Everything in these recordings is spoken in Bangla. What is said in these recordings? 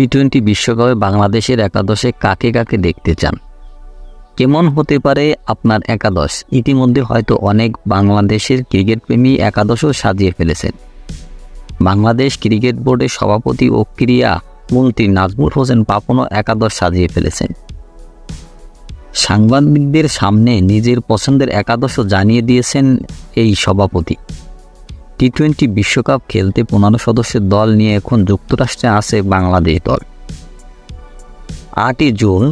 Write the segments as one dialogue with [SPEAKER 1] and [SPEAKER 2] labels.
[SPEAKER 1] টি টোয়েন্টি বিশ্বকাপে বাংলাদেশের একাদশে কাকে কাকে দেখতে চান? কেমন হতে পারে আপনার একাদশ? ইতিমধ্যে হয়তো অনেক বাংলাদেশের ক্রিকেটপ্রেমী একাদশও সাজিয়ে ফেলেছেন। বাংলাদেশ ক্রিকেট বোর্ডের সভাপতি ও ক্রিয়া মন্ত্রী নাজমুল হোসেন পাপনও একাদশ সাজিয়ে ফেলেছেন। সাংবাদিকদের সামনে নিজের পছন্দের একাদশও জানিয়ে দিয়েছেন এই সভাপতি। টি টোয়েন্টি বিশ্বকাপ খেলতে পনেরো সদস্যের দল নিয়ে এখন যুক্তরাষ্ট্রে আছে বাংলাদেশ দল। আটই জুন,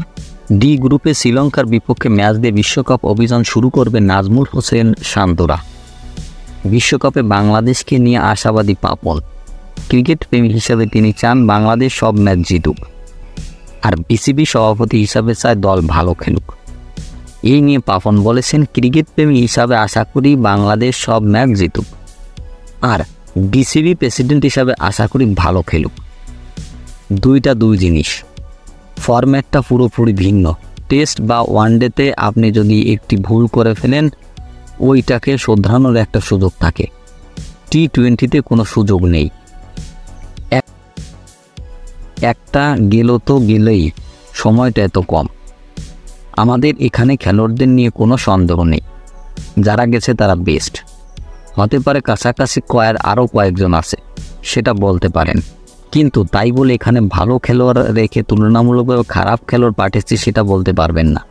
[SPEAKER 1] ডি গ্রুপে শ্রীলঙ্কার বিপক্ষে ম্যাচ দিয়ে বিশ্বকাপ অভিযান শুরু করবে নাজমুল হোসেন শান্তরা বিশ্বকাপে বাংলাদেশকে নিয়ে আশাবাদী পাপন। ক্রিকেট প্রেমী হিসেবে তিনি চান বাংলাদেশ সব ম্যাচ জিতুক। আর বিসিবি সভাপতি হিসাবে চায় দল ভালো খেলুক। এই নিয়ে পাপন বলেছেন, ক্রিকেট প্রেমী হিসাবে আশা করি বাংলাদেশ সব ম্যাচ জিতুক। আর বিসিবি প্রেসিডেন্ট হিসাবে আশা করি ভালো খেলুক। দুইটা দুই জিনিস। ফরম্যাটটা পুরোপুরি ভিন্ন। টেস্ট বা ওয়ানডেতে আপনি যদি একটি ভুল করে ফেলেন, ওইটাকে শোধরানোর একটা সুযোগ থাকে। টি টোয়েন্টিতে কোনো সুযোগ নেই। এক- একটা গেল তো গেলেই সময়টা এত কম। আমাদের এখানে খেলোয়াড়দের নিয়ে কোনো সন্দেহ নেই। যারা গেছে তারা বেস্ট হতে পারে কাছাকাছি কয়ের আরও কয়েকজন আছে, সেটা বলতে পারেন। কিন্তু তাই বলে এখানে ভালো খেলোয়াড় রেখে তুলনামূলকভাবে খারাপ খেলোয়াড় পাঠিয়েছি সেটা বলতে পারবেন না।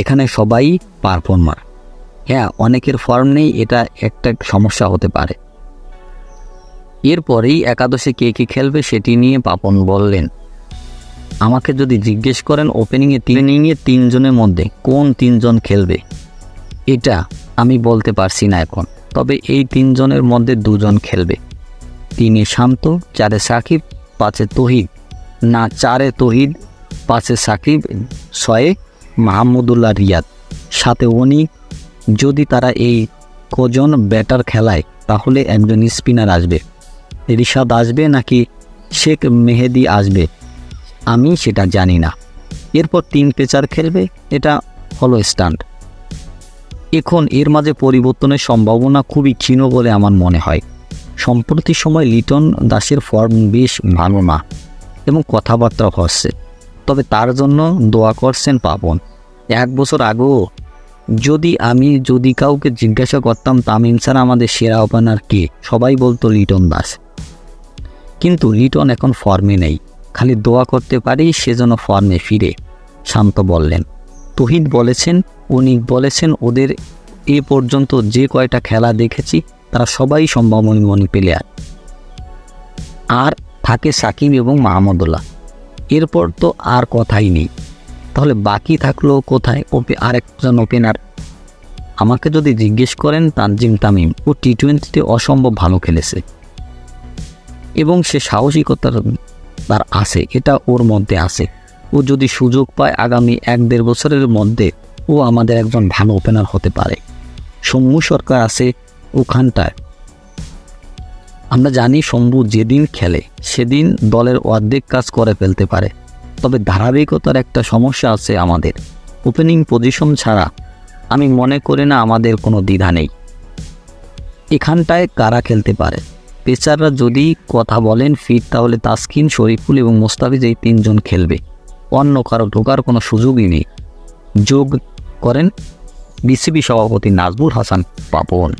[SPEAKER 1] এখানে সবাই পারফর্মার। হ্যাঁ অনেকের ফর্ম নেই, এটা একটা সমস্যা হতে পারে। এরপরেই একাদশে কে কে খেলবে সেটি নিয়ে পাপন বললেন। আমাকে যদি জিজ্ঞেস করেন ওপেনিংয়ে তিনিংয়ে তিনজনের মধ্যে কোন তিনজন খেলবে, এটা আমি বলতে পারছি না এখন। তবে এই তিনজনের মধ্যে দুজন খেলবে। তিনে শান্ত, চারে সাকিব, পাঁচে তহিদ। না, চারে তহিদ, পাঁচে সাকিব, ছয়ে মাহমুদুল্লাহ রিয়াদ। সাথে অনিক যদি তারা এই কজন ব্যাটার খেলায়, তাহলে একজন স্পিনার আসবে। রিশাদ আসবে নাকি শেখ মেহেদি আসবে? আমি সেটা জানি না। এরপর তিন পেচার খেলবে, এটা হলো স্টান্ট। এখন এর মাঝে পরিবর্তনের সম্ভাবনা খুবই ক্ষীণ বলে আমার মনে হয়। সম্প্রতি সময় লিটন দাসের ফর্ম বেশ ভালো না এবং কথাবার্তা হচ্ছে। তবে তার জন্য দোয়া করছেন পাপন এক বছর আগেও যদি আমি যদি কাউকে জিজ্ঞাসা করতাম, তামিম ছাড়া আমাদের সেরা ওপেনার কে? সবাই বলতো লিটন দাস। কিন্তু লিটন এখন ফর্মে নেই। খালি দোয়া করতে পারি সেজন্য ফর্মে ফিরে, শান্ত বললেন। তহিদ বলেছেন, উনি বলেছেন, ওদের এ পর্যন্ত যে কয়টা খেলা দেখেছি, তারা সবাই সম্ভাবনী প্লেয়ার আর থাকে সাকিব এবং মাহমুদুল্লাহ এরপর তো আর কথাই নেই। তাহলে বাকি থাকল কোথায়? ওপে আরেকজন ওপেনার আমাকে যদি জিজ্ঞেস করেন, তানজিম তামিম, ও টি টোয়েন্টিতে অসম্ভব ভালো খেলেছে। এবং সে সাহসিকতার, তার আছে, এটা ওর মধ্যে আছে। ও যদি সুযোগ পায় আগামী এক দেড় বছরের মধ্যে ও আমাদের একজন ভালো ওপেনার হতে পারে। শম্ভু সরকার আছে ওখানটায়। আমরা জানি শম্ভু যেদিন খেলে, সেদিন দলের অর্ধেক কাজ করে ফেলতে পারে। তবে ধারাবাহিকতার একটা সমস্যা আছে আমাদের। ওপেনিং পজিশন ছাড়া আমি মনে করি না আমাদের কোনো দ্বিধা নেই। এখানটায় কারা খেলতে পারে? পেচাররা যদি কথা বলেন, ফিট, তাহলে তাসকিন, শরীফুল এবং মোস্তাফিজ এই তিনজন খেলবে। অন্য কারও ঢোকার কোনো সুযোগই নেই। যোগ করেন বিসিবি সভাপতি নাজবুল হাসান পাপন।